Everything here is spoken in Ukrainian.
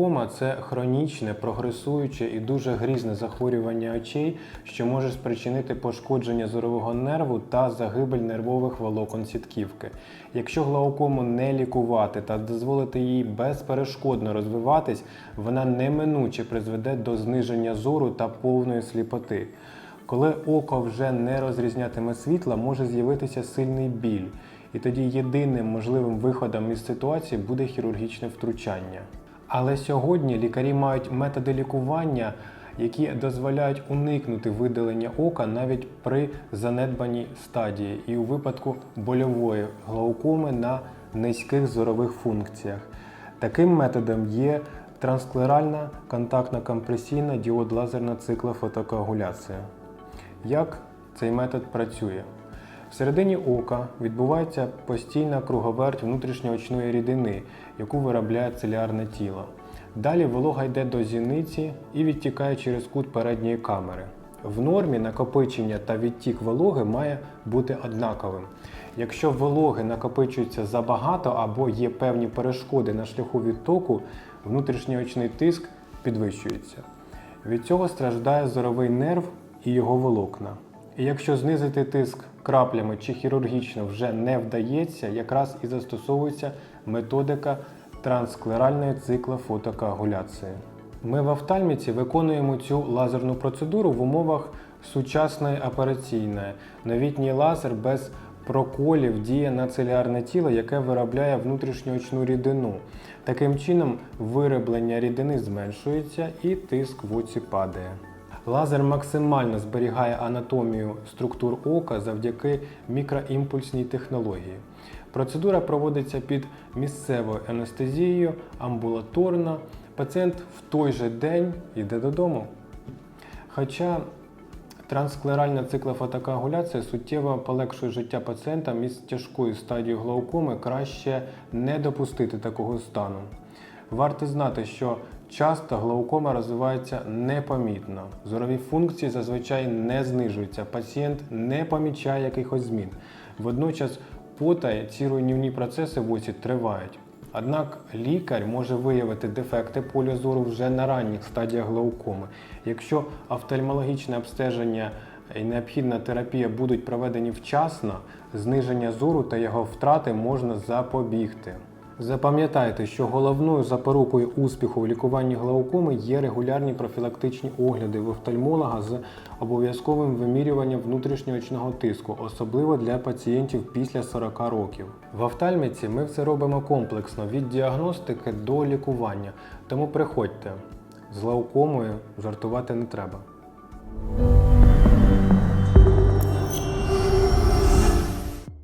Глаукома це хронічне, прогресуюче і дуже грізне захворювання очей, що може спричинити пошкодження зорового нерву та загибель нервових волокон сітківки. Якщо глаукому не лікувати та дозволити їй безперешкодно розвиватись, вона неминуче призведе до зниження зору та повної сліпоти. Коли око вже не розрізнятиме світла, може з'явитися сильний біль, і тоді єдиним можливим виходом із ситуації буде хірургічне втручання. Але сьогодні лікарі мають методи лікування, які дозволяють уникнути видалення ока навіть при занедбаній стадії і у випадку больової глаукоми на низьких зорових функціях. Таким методом є трансклеральна контактна компресійна діод-лазерна циклофотокоагуляція. Як цей метод працює? Всередині ока відбувається постійна круговерть внутрішньоочної рідини, яку виробляє целярне тіло. Далі волога йде до зіниці і відтікає через кут передньої камери. В нормі накопичення та відтік вологи має бути однаковим. Якщо вологи накопичується забагато або є певні перешкоди на шляху відтоку, внутрішньоочний тиск підвищується. Від цього страждає зоровий нерв і його волокна. І якщо знизити тиск краплями чи хірургічно вже не вдається, якраз і застосовується методика трансклеральної циклофотокоагуляції. Ми в офтальміці виконуємо цю лазерну процедуру в умовах сучасної операційної. Новітній лазер без проколів діє на целярне тіло, яке виробляє внутрішньоочну рідину. Таким чином, вироблення рідини зменшується і тиск в оці падає. Лазер максимально зберігає анатомію структур ока завдяки мікроімпульсній технології. Процедура проводиться під місцевою анестезією, амбулаторно. Пацієнт в той же день йде додому. Хоча трансклеральна циклофотокоагуляція суттєво полегшує життя пацієнтам із тяжкою стадією глаукоми, краще не допустити такого стану. Варто знати, що часто глаукома розвивається непомітно. Зорові функції зазвичай не знижуються, пацієнт не помічає якихось змін. Водночас потай ці руйнівні процеси в оці тривають. Однак лікар може виявити дефекти поля зору вже на ранніх стадіях глаукоми. Якщо офтальмологічне обстеження і необхідна терапія будуть проведені вчасно, зниження зору та його втрати можна запобігти. Запам'ятайте, що головною запорукою успіху в лікуванні глаукоми є регулярні профілактичні огляди в офтальмолога з обов'язковим вимірюванням внутрішньоочного тиску, особливо для пацієнтів після 40 років. В офтальміці ми все робимо комплексно від діагностики до лікування, тому приходьте з глаукомою жартувати не треба.